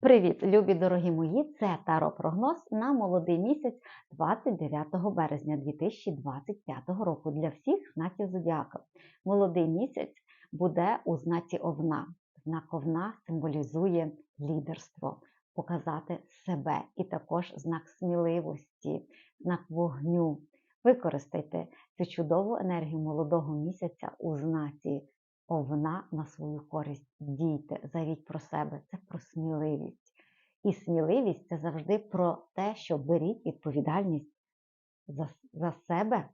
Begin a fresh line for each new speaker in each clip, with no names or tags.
Привіт, любі дорогі мої! Це Таро прогноз на молодий місяць 29 березня 2025 року для всіх знаків зодіака. Молодий місяць буде у знаці Овна. Знак Овна символізує лідерство, показати себе і також знак сміливості, знак вогню. Використайте цю чудову енергію молодого місяця у знаці Овна на свою користь. Дійте, заявіть про себе. Це про сміливість. І сміливість це завжди про те, що беріть відповідальність за, за себе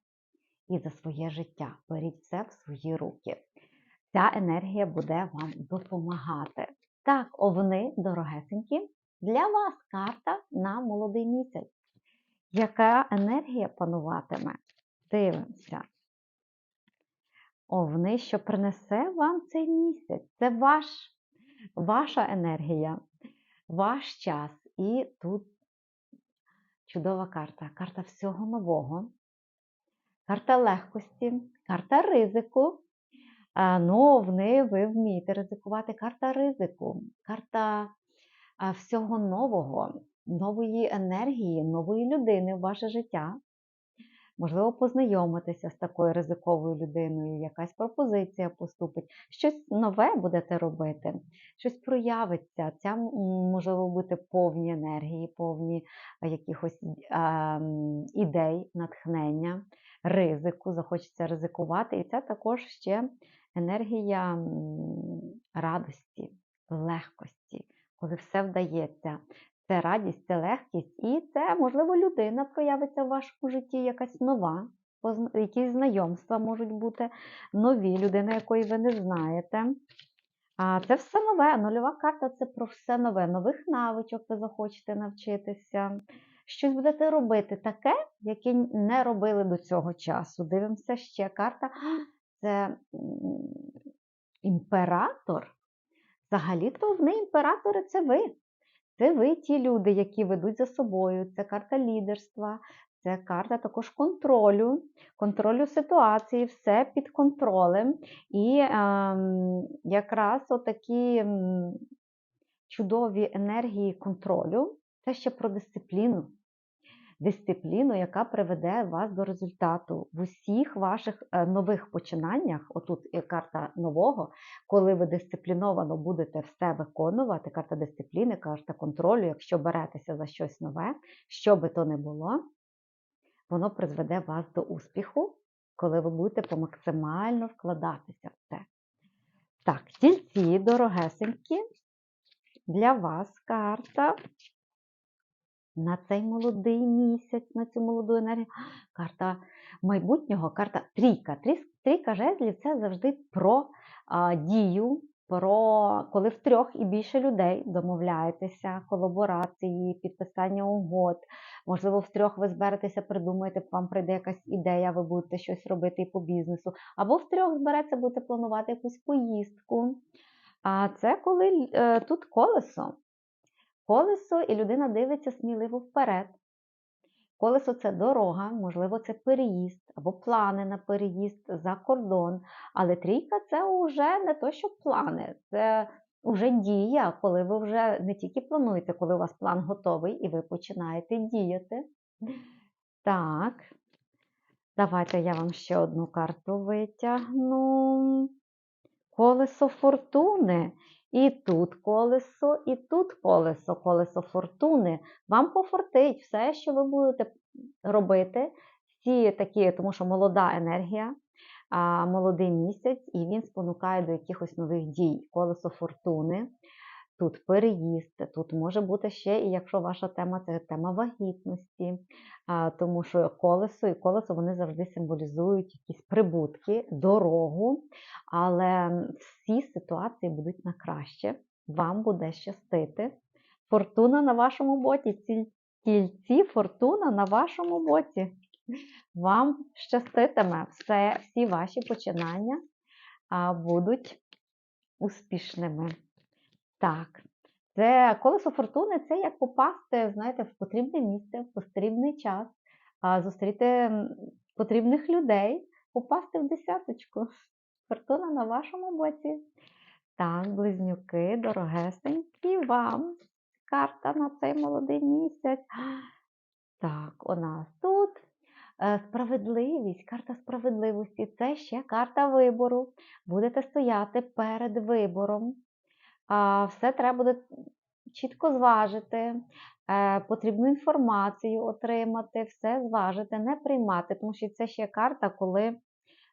і за своє життя. Беріть все в свої руки. Ця енергія буде вам допомагати. Так, овни, дорогесенькі, для вас карта на молодий місяць. Яка енергія пануватиме? Дивимося. Овни, що принесе вам цей місяць. Це ваш, ваша енергія, ваш час. І тут чудова карта. Карта всього нового, карта легкості, карта ризику. Ну, овни, ви вмієте ризикувати. Карта ризику, карта всього нового, нової енергії, нової людини в ваше життя. Можливо, познайомитися з такою ризиковою людиною, якась пропозиція поступить, щось нове будете робити, щось проявиться. Ця можливо бути повні енергії, повні якихось м, ідей, натхнення, ризику, захочеться ризикувати. І це також ще енергія радості, легкості, коли все вдається. Це радість, це легкість, і це, можливо, людина проявиться в вашому житті якась нова, якісь знайомства можуть бути нові, людина, якої ви не знаєте. А це все нове. Нульова карта це про все нове, нових навичок ви захочете навчитися. Щось будете робити таке, яке не робили до цього часу. Дивимося ще карта. Це імператор. Взагалі-то вони імператори це ви. Це ви ті люди, які ведуть за собою. Це карта лідерства, це карта також контролю, контролю ситуації, все під контролем. І ем, якраз отакі чудові енергії контролю це ще про дисципліну. Дисципліну, яка приведе вас до результату в усіх ваших е, нових починаннях. Отут карта нового, коли ви дисципліновано будете все виконувати, карта дисципліни, карта контролю, якщо беретеся за щось нове, що би то не було, воно призведе вас до успіху, коли ви будете максимально вкладатися в це. Так, тільці, дорогесенькі, для вас карта на цей молодий місяць, на цю молоду енергію. Карта майбутнього, карта трійка. Трійка жезлів це завжди про а, дію, про коли в трьох і більше людей домовляєтеся, колаборації, підписання угод. Можливо, в трьох ви зберетеся, придумаєте, вам прийде якась ідея, ви будете щось робити і по бізнесу. Або в трьох збереться, будете планувати якусь поїздку. А це коли е, тут колесо. Колесо, і людина дивиться сміливо вперед. Колесо це дорога, можливо, це переїзд або плани на переїзд за кордон. Але трійка це вже не то, що плани, це вже дія, коли ви вже не тільки плануєте, коли у вас план готовий і ви починаєте діяти. Так, давайте я вам ще одну карту витягну. Колесо фортуни. І тут колесо, і тут колесо, колесо фортуни. Вам пофортить все, що ви будете робити. Всі такі, тому що молода енергія, молодий місяць, і він спонукає до якихось нових дій. Колесо фортуни. Тут переїзд, тут може бути ще, і якщо ваша тема це тема вагітності, тому що колесо і колесо вони завжди символізують якісь прибутки, дорогу, але всі ситуації будуть на краще, вам буде щастити. Фортуна на вашому боці, ці- тільці, фортуна на вашому боці. Вам щаститиме все, всі ваші починання будуть успішними. Так, це колесо фортуни це як попасти, знаєте, в потрібне місце, в потрібний час, зустріти потрібних людей, попасти в десяточку. Фортуна на вашому боці. Так, близнюки, дорогесенькі вам. карта на цей молодий місяць. Так, у нас тут е, справедливість, карта справедливості це ще карта вибору. Будете стояти перед вибором. Все треба буде чітко зважити, е, потрібну інформацію отримати, все зважити, не приймати, тому що це ще карта, коли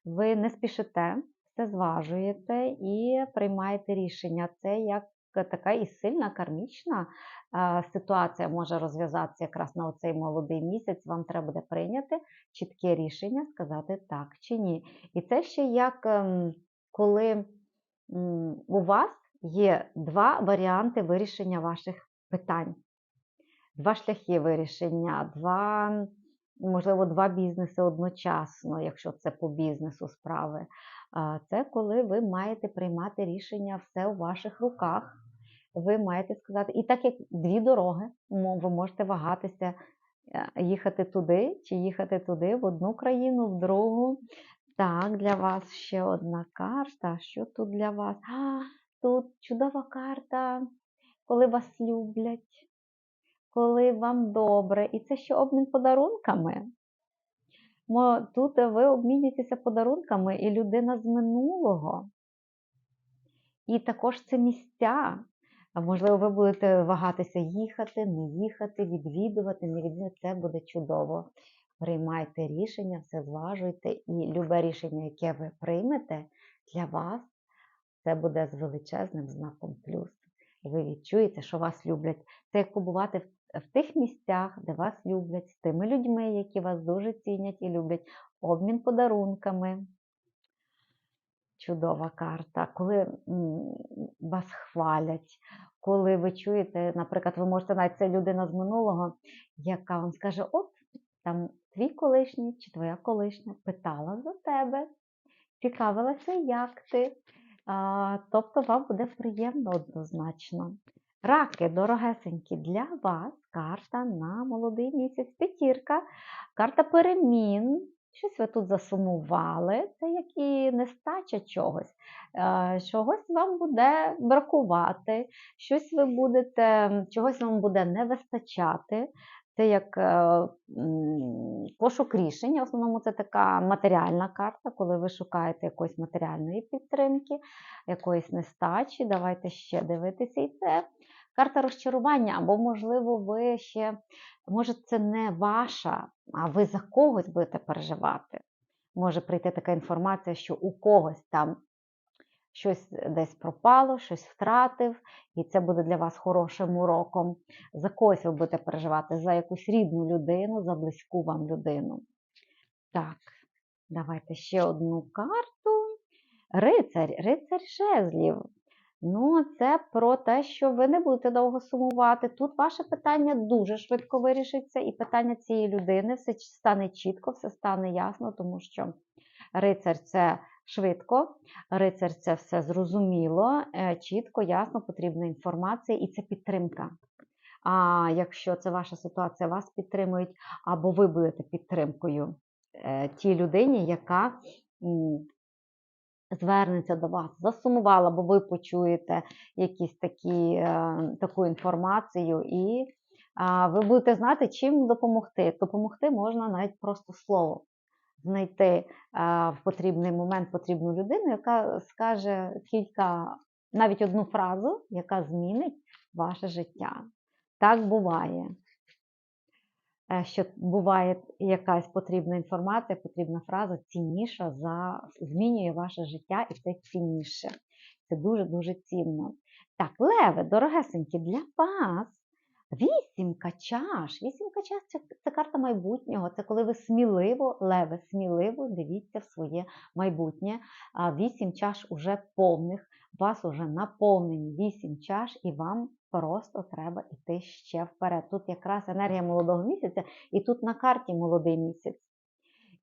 ви не спішите, все зважуєте і приймаєте рішення. Це як така і сильна кармічна е, ситуація може розв'язатися якраз на оцей молодий місяць. Вам треба буде прийняти чітке рішення, сказати так чи ні. І це ще як ем, коли у вас є два варіанти вирішення ваших питань, два шляхи вирішення, два, можливо, два бізнеси одночасно, якщо це по бізнесу справи. Це коли ви маєте приймати рішення все у ваших руках. Ви маєте сказати, і так як дві дороги, ви можете вагатися, е, їхати туди чи їхати туди, в одну країну, в другу. Так, для вас ще одна карта. Що тут для вас? А, Тут чудова карта, коли вас люблять, коли вам добре. І це ще обмін подарунками. Тут ви обмінюєтеся подарунками і людина з минулого. І також це місця. Можливо, ви будете вагатися їхати, не їхати, відвідувати, не відвідувати. Це буде чудово. Приймайте рішення, все зважуйте, і любе рішення, яке ви приймете, для вас це буде з величезним знаком плюс. Ви відчуєте, що вас люблять. Це як побувати в, в тих місцях, де вас люблять, з тими людьми, які вас дуже цінять і люблять, обмін подарунками. Чудова карта, коли вас хвалять, коли ви чуєте, наприклад, ви можете навіть це людина з минулого, яка вам скаже: от там твій колишній чи твоя колишня питала за тебе, цікавилася, як ти. Тобто вам буде приємно однозначно. Раки, дорогесенькі, для вас карта на молодий місяць п'ятірка, карта перемін. Щось ви тут засумували, це як і нестача чогось. Чогось вам буде бракувати, щось ви будете, чогось вам буде не вистачати. Це як е, пошук рішення. В основному це така матеріальна карта, коли ви шукаєте якоїсь матеріальної підтримки, якоїсь нестачі. Давайте ще дивитися. І це карта розчарування, або, можливо, ви ще, може, це не ваша, а ви за когось будете переживати. Може прийти така інформація, що у когось там щось десь пропало, щось втратив, і це буде для вас хорошим уроком. За когось ви будете переживати, за якусь рідну людину, за близьку вам людину. Так, давайте ще одну карту. Рицарь, рицарь жезлів. Ну, це про те, що ви не будете довго сумувати. Тут ваше питання дуже швидко вирішиться, і питання цієї людини все стане чітко, все стане ясно, тому що рицар це швидко, рицар це все зрозуміло, е, чітко, ясно, потрібна інформація і це підтримка. А якщо це ваша ситуація, вас підтримують, або ви будете підтримкою е, тій людині, яка звернеться до вас, засумувала, бо ви почуєте якісь такі, е, таку інформацію, і ви будете знати, чим допомогти. Допомогти можна навіть просто слово знайти в потрібний момент потрібну людину, яка скаже кілька, навіть одну фразу, яка змінить ваше життя. Так буває. Е, що буває якась потрібна інформація, потрібна фраза цінніша за змінює ваше життя, і це цінніше. Це дуже-дуже цінно. Так, леви, дорогесенькі, для вас Вісімка чаш. Вісімка чаш це, це карта майбутнього. Це коли ви сміливо, леве, сміливо дивіться в своє майбутнє. Вісім чаш уже повних, вас уже наповнені вісім чаш, і вам просто треба йти ще вперед. Тут якраз енергія молодого місяця, і тут на карті молодий місяць.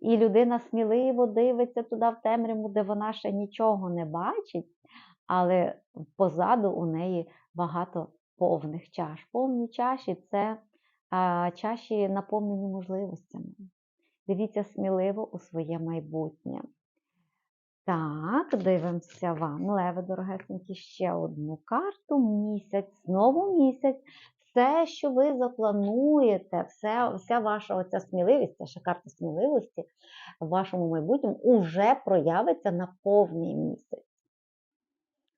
І людина сміливо дивиться туди в темряву, де вона ще нічого не бачить, але позаду у неї багато повних чаш. Повні чаші це чаші наповнені можливостями. Дивіться сміливо у своє майбутнє. Так, дивимося вам, леви, дорогесенькі, ще одну карту. Місяць, знову місяць. все, що ви заплануєте, все, вся ваша оця сміливість, ще карта сміливості в вашому майбутньому уже проявиться на повний місяць.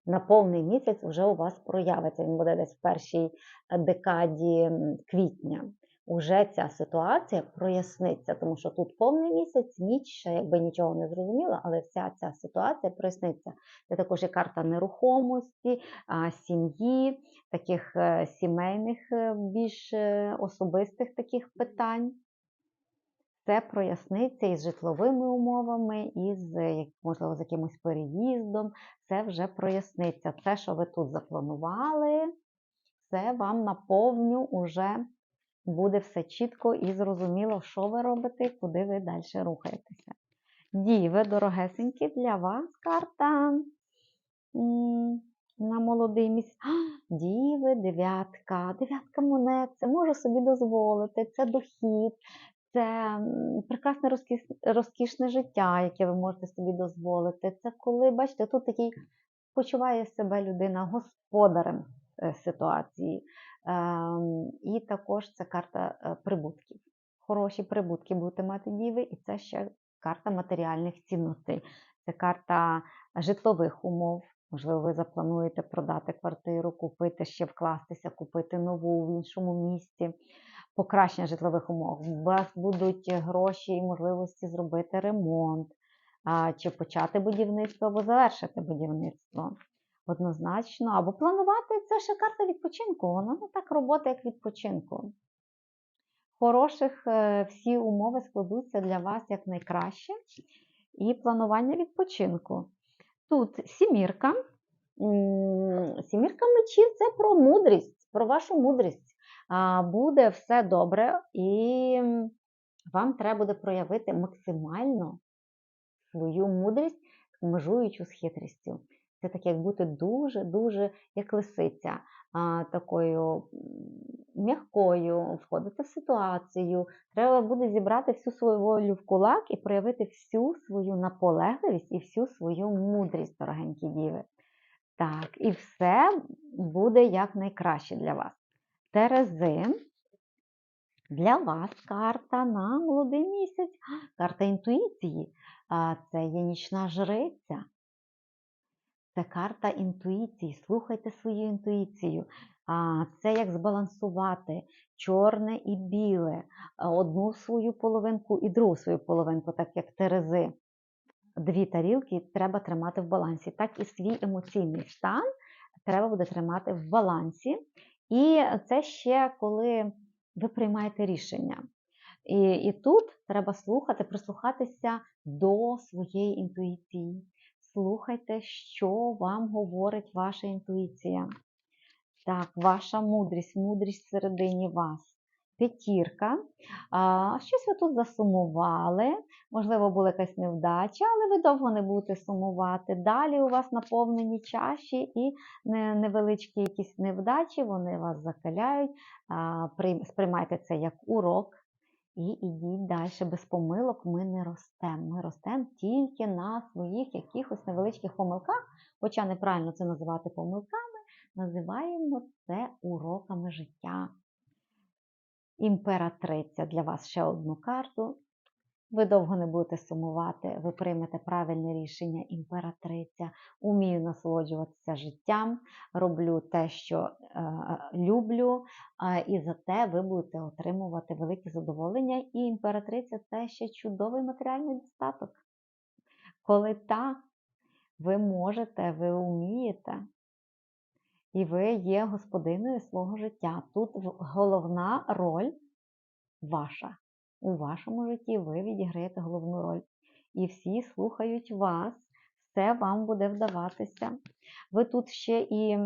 На повний місяць вже у вас проявиться. Він буде десь в першій декаді квітня. Уже ця ситуація проясниться, тому що тут повний місяць, ніч ще якби нічого не зрозуміла, але вся ця ситуація проясниться. Це також і карта нерухомості, сім'ї, таких е, сімейних, е, більш е, особистих таких питань. Це проясниться із житловими умовами, із, можливо, з якимось переїздом. Це вже проясниться. Це, що ви тут запланували, це вам наповню уже буде все чітко і зрозуміло, що ви робите, куди ви далі рухаєтеся. Діви, дорогесенькі, для вас карта на молодий місяць. Діви, дев'ятка, дев'ятка монет, це можу собі дозволити, це дохід, це прекрасне розкішне життя, яке ви можете собі дозволити. Це коли, бачите, тут такий почуває себе людина господарем е, ситуації. Ем, і також це карта е, прибутків. Хороші прибутки будете мати діви, і це ще карта матеріальних цінностей. Це карта житлових умов. Можливо, ви заплануєте продати квартиру, купити ще вкластися, купити нову в іншому місці, покращення житлових умов. У вас будуть гроші і можливості зробити ремонт, чи почати будівництво або завершити будівництво однозначно. Або планувати це ще карта відпочинку. Вона не так робота, як відпочинку. Хороших е, всі умови складуться для вас як найкраще. І планування відпочинку. Тут сімірка. Сімірка мечів це про мудрість, про вашу мудрість. Буде все добре, і вам треба буде проявити максимально свою мудрість, межуючу з хитрістю. Це таке, як бути дуже-дуже як лисиця, а, такою м'якою, входити в ситуацію. Треба буде зібрати всю свою волю в кулак і проявити всю свою наполегливість і всю свою мудрість, дорогенькі діви. Так, і все буде якнайкраще для вас. Терези. Для вас карта на молодий місяць, карта інтуїції. Це є нічна жриця. Це карта інтуїції. Слухайте свою інтуїцію. Це як збалансувати чорне і біле, одну свою половинку і другу свою половинку, так як терези. Дві тарілки треба тримати в балансі. Так і свій емоційний стан треба буде тримати в балансі. І це ще коли ви приймаєте рішення. І, І тут треба слухати, прислухатися до своєї інтуїції. Слухайте, що вам говорить ваша інтуїція. Так, ваша мудрість, мудрість всередині вас. П'ятірка. Щось ви тут засумували, можливо, була якась невдача, але ви довго не будете сумувати. Далі у вас наповнені чаші і невеличкі якісь невдачі, вони вас закаляють. Сприймайте це як урок. І ідіть далі. Без помилок ми не ростемо. Ми ростемо тільки на своїх якихось невеличких помилках, хоча неправильно це називати помилками, називаємо це уроками життя. Імператриця для вас ще одну карту. Ви довго не будете сумувати, ви приймете правильне рішення, імператриця, умію насолоджуватися життям, роблю те, що е, люблю, е, і за те ви будете отримувати велике задоволення. І імператриця це ще чудовий матеріальний достаток. Коли так, ви можете, ви вмієте, і ви є господиною свого життя. Тут головна роль ваша у вашому житті ви відіграєте головну роль. І всі слухають вас, все вам буде вдаватися. Ви тут ще і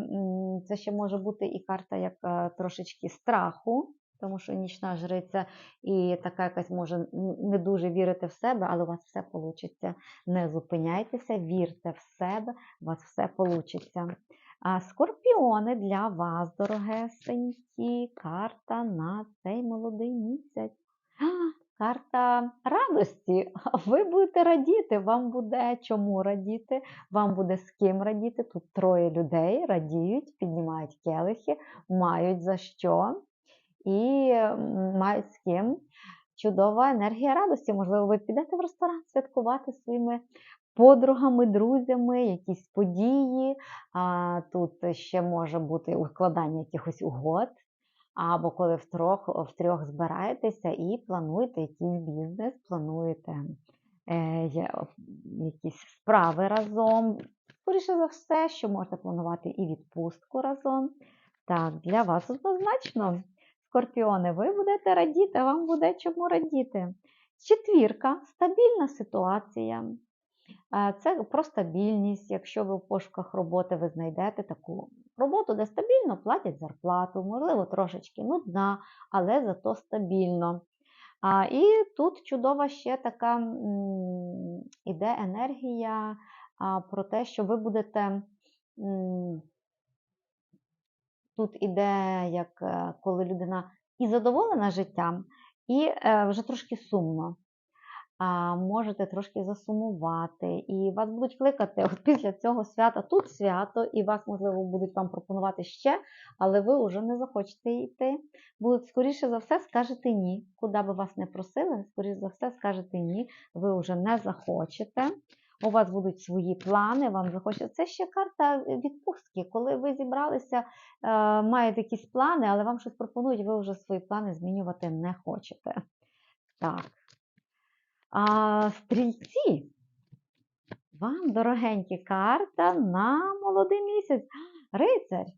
це ще може бути і карта як е, трошечки страху, тому що нічна жриця і така якась може не дуже вірити в себе, але у вас все вийде. Не зупиняйтеся, вірте в себе, у вас все вийде. А скорпіони для вас, дорогесенькі, карта на цей молодий місяць. Карта радості. Ви будете радіти, вам буде чому радіти, вам буде з ким радіти. Тут троє людей радіють, піднімають келихи, мають за що і мають з ким. Чудова енергія радості. Можливо, ви підете в ресторан святкувати своїми подругами, друзями, якісь події. Тут ще може бути укладання якихось угод. Або коли втрьох, втрьох збираєтеся і плануєте якийсь бізнес, плануєте е, якісь справи разом. Скоріше за все, що можете планувати і відпустку разом. Так, для вас однозначно, скорпіони, ви будете радіти, вам буде чому радіти. Четвірка стабільна ситуація. Е, Це про стабільність. Якщо ви в пошуках роботи, ви знайдете таку роботу, де стабільно платять зарплату, можливо, трошечки нудна, але зато стабільно. А, і тут чудова ще така м, іде енергія а, про те, що ви будете. м, Тут іде, як е, коли людина і задоволена життям, і е, вже трошки сумно. Можете трошки засумувати, і вас будуть кликати от після цього свята. Тут свято, і вас, можливо, будуть вам пропонувати ще, але ви вже не захочете йти. Будуть, скоріше за все, скажете ні. Куди би вас не просили, скоріше за все, скажете ні, ви вже не захочете. У вас будуть свої плани, вам захочеться. Це ще карта відпустки, коли ви зібралися, е, маєте якісь плани, але вам щось пропонують, ви вже свої плани змінювати не хочете. Так. А, стрільці, вам дорогенькі карта на молодий місяць. Рицарь.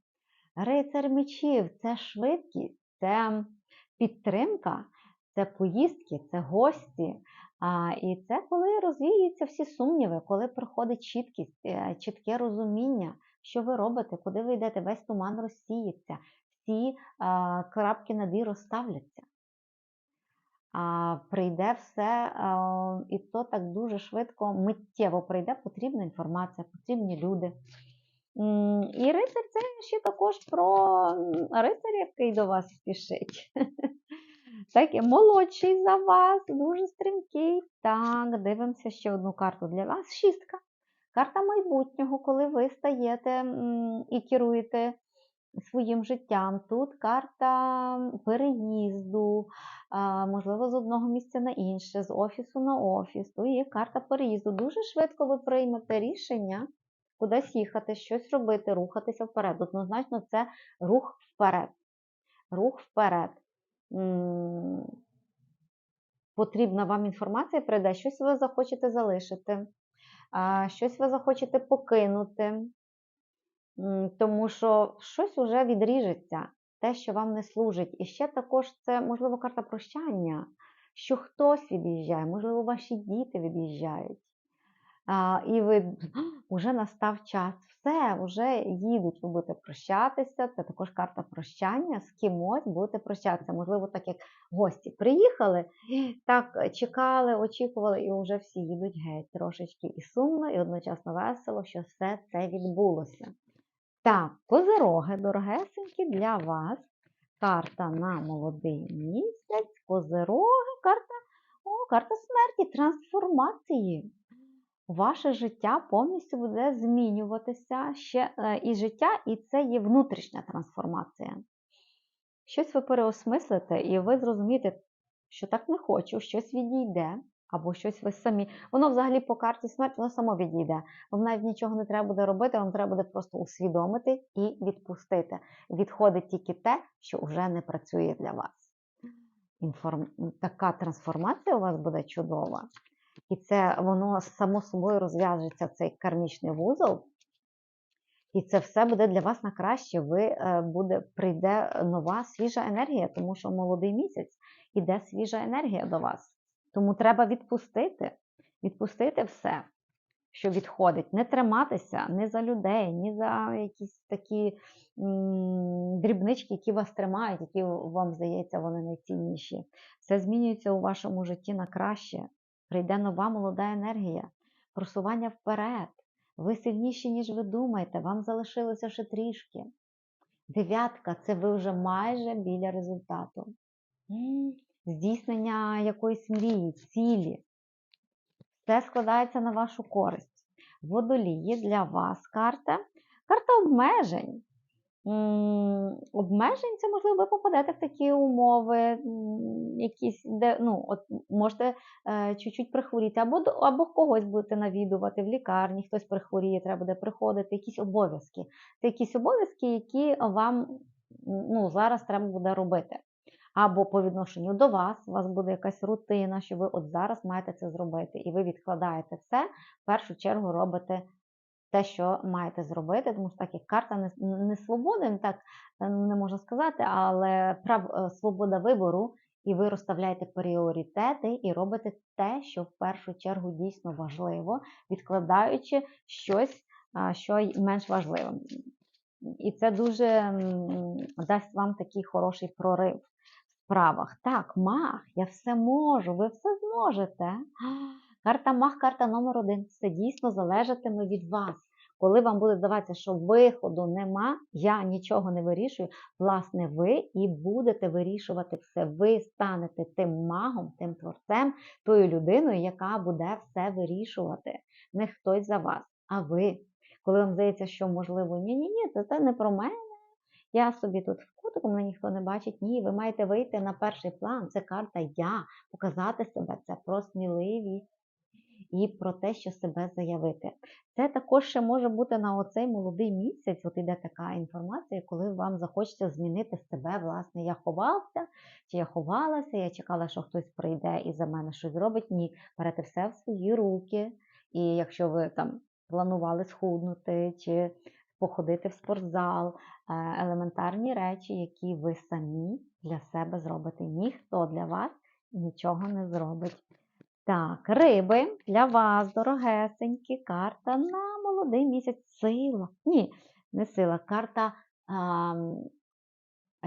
Рицар мечів це швидкість, це підтримка, це поїздки, це гості. А, і це коли розвіюються всі сумніви, коли приходить чіткість, е, чітке розуміння, що ви робите, куди ви йдете, весь туман розсіється, всі а, крапки над «і» розставляться прийде все, і то так дуже швидко, миттєво прийде потрібна інформація, потрібні люди. І рицар це ще також про рицаря, який до вас спішить. Так, молодший за вас, дуже стрімкий. Так, дивимося ще одну карту для вас. Шістка. Карта майбутнього, коли ви стаєте і керуєте своїм життям. Тут карта переїзду, можливо, з одного місця на інше, з офісу на офіс. То є карта переїзду. Дуже швидко ви приймете рішення кудись їхати, щось робити, рухатися вперед. Однозначно, це рух вперед. Рух вперед. Потрібна вам інформація прийде, щось ви захочете залишити, щось ви захочете покинути. Тому що щось вже відріжеться, те, що вам не служить. І ще також це, можливо, карта прощання, що хтось від'їжджає, можливо, ваші діти від'їжджають. А, і ви вже настав час, все, вже їдуть, ви будете прощатися. Це також карта прощання, з кимось будете прощатися. Можливо, так як гості приїхали, так чекали, очікували, і вже всі їдуть геть трошечки і сумно, і одночасно весело, що все це відбулося. Так, козироги, дорогесенькі, для вас. Карта на молодий місяць, козироги, карта, о, карта смерті, трансформації. Ваше життя повністю буде змінюватися ще е, і життя, і це є внутрішня трансформація. Щось ви переосмислите, і ви зрозумієте, що так не хочу, щось відійде, або щось ви самі. Воно взагалі по карті смерті, воно само відійде. Вам навіть нічого не треба буде робити, вам треба буде просто усвідомити і відпустити. Відходить тільки те, що вже не працює для вас. Інформ... Така трансформація у вас буде чудова. І це воно само собою розв'яжеться цей кармічний вузол. І це все буде для вас на краще. Ви е, буде, прийде нова свіжа енергія, тому що молодий місяць іде свіжа енергія до вас. Тому треба відпустити, відпустити все, що відходить, не триматися ні за людей, ні за якісь такі м, дрібнички, які вас тримають, які вам здається, вони найцінніші. Все змінюється у вашому житті на краще. Прийде нова молода енергія, просування вперед. Ви сильніші, ніж ви думаєте, вам залишилося ще трішки. Дев'ятка це ви вже майже біля результату. Здійснення якоїсь мрії, цілі. Все складається на вашу користь. Водолії для вас карта. Карта обмежень. Обмежень це, можливо, ви попадете в такі умови, якісь, де ну, от можете е, чуть-чуть прихворіти, або, або когось будете навідувати в лікарні, хтось прихворіє, треба буде приходити, якісь обов'язки. Це якісь обов'язки, які вам ну, зараз треба буде робити. Або по відношенню до вас, у вас буде якась рутина, що ви от зараз маєте це зробити, і ви відкладаєте все, в першу чергу робите те, що маєте зробити, тому що так як карта не, не свободи, так е, не можна сказати, але прав, е, свобода вибору, і ви розставляєте пріоритети і робите те, що в першу чергу дійсно важливо, відкладаючи щось, що менш важливе. І це дуже дасть вам такий хороший прорив в справах. Так, мах, я все можу, ви все зможете. Карта мах, карта номер один. Це дійсно залежатиме від вас. Коли вам буде здаватися, що виходу нема, я нічого не вирішую, власне, ви і будете вирішувати все. Ви станете тим магом, тим творцем, тою людиною, яка буде все вирішувати. Не хтось за вас, а ви. Коли вам здається, що можливо, ні-ні-ні, це, це не про мене. Я собі тут кутику, мене ніхто не бачить. Ні, ви маєте вийти на перший план. Це карта я, показати себе, це про сміливість і про те, що себе заявити. Це також ще може бути на оцей молодий місяць. От іде така інформація, коли вам захочеться змінити себе. Власне, я ховався, чи я ховалася, я чекала, що хтось прийде і за мене щось зробить. Ні, берете все в свої руки. І якщо ви там планували схуднути чи походити в спортзал, е, елементарні речі, які ви самі для себе зробите. Ніхто для вас нічого не зробить. Так, риби для вас, дорогесенькі, карта на молодий місяць. Сила. Ні, не сила, карта а,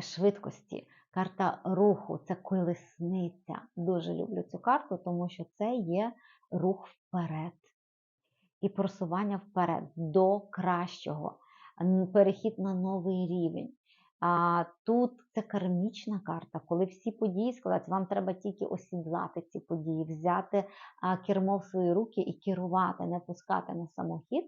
швидкості, карта руху, це колесниця. Дуже люблю цю карту, тому що це є рух вперед і просування вперед до кращого, перехід на новий рівень. А тут це кармічна карта, коли всі події складаються, вам треба тільки осідлати ці події, взяти кермо в свої руки і керувати, не пускати на самохід.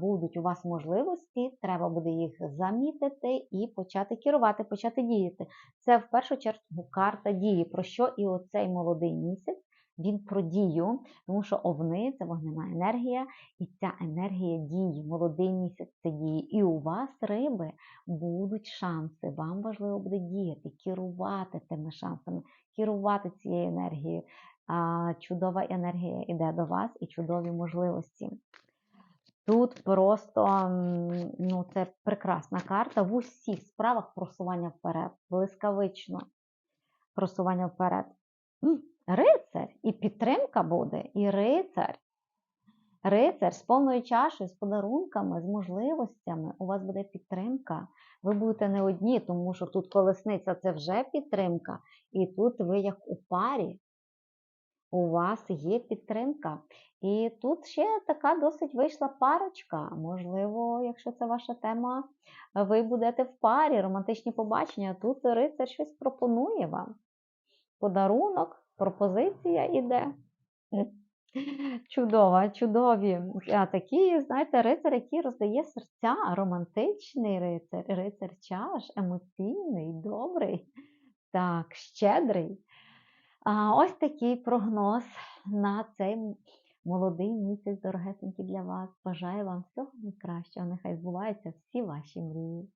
Будуть у вас можливості, треба буде їх замітити і почати керувати, почати діяти. Це в першу чергу карта дії, про що і оцей молодий місяць. Він про дію, тому що овни це вогняна енергія, і ця енергія дії, молодий місяць це дії. І у вас, риби, будуть шанси. Вам важливо буде діяти, керувати тими шансами, керувати цією енергією. Чудова енергія йде до вас і чудові можливості. Тут просто ну, це прекрасна карта в усіх справах просування вперед, блискавично просування вперед. Рицар і підтримка буде, і рицар. Рицар з повною чашею, з подарунками, з можливостями. У вас буде підтримка. Ви будете не одні, тому що тут колесниця це вже підтримка, і тут ви як у парі. У вас є підтримка. І тут ще така досить вийшла парочка. Можливо, якщо це ваша тема, ви будете в парі, романтичні побачення. Тут рицар щось пропонує вам. Подарунок, пропозиція іде. Чудова, чудові. А такі, знаєте, рицар, який роздає серця, романтичний рицар, рицар чаш, емоційний, добрий, так, щедрий. А, ось такий прогноз на цей молодий місяць, дорогесенький для вас. Бажаю вам всього найкращого. Нехай збуваються всі ваші мрії.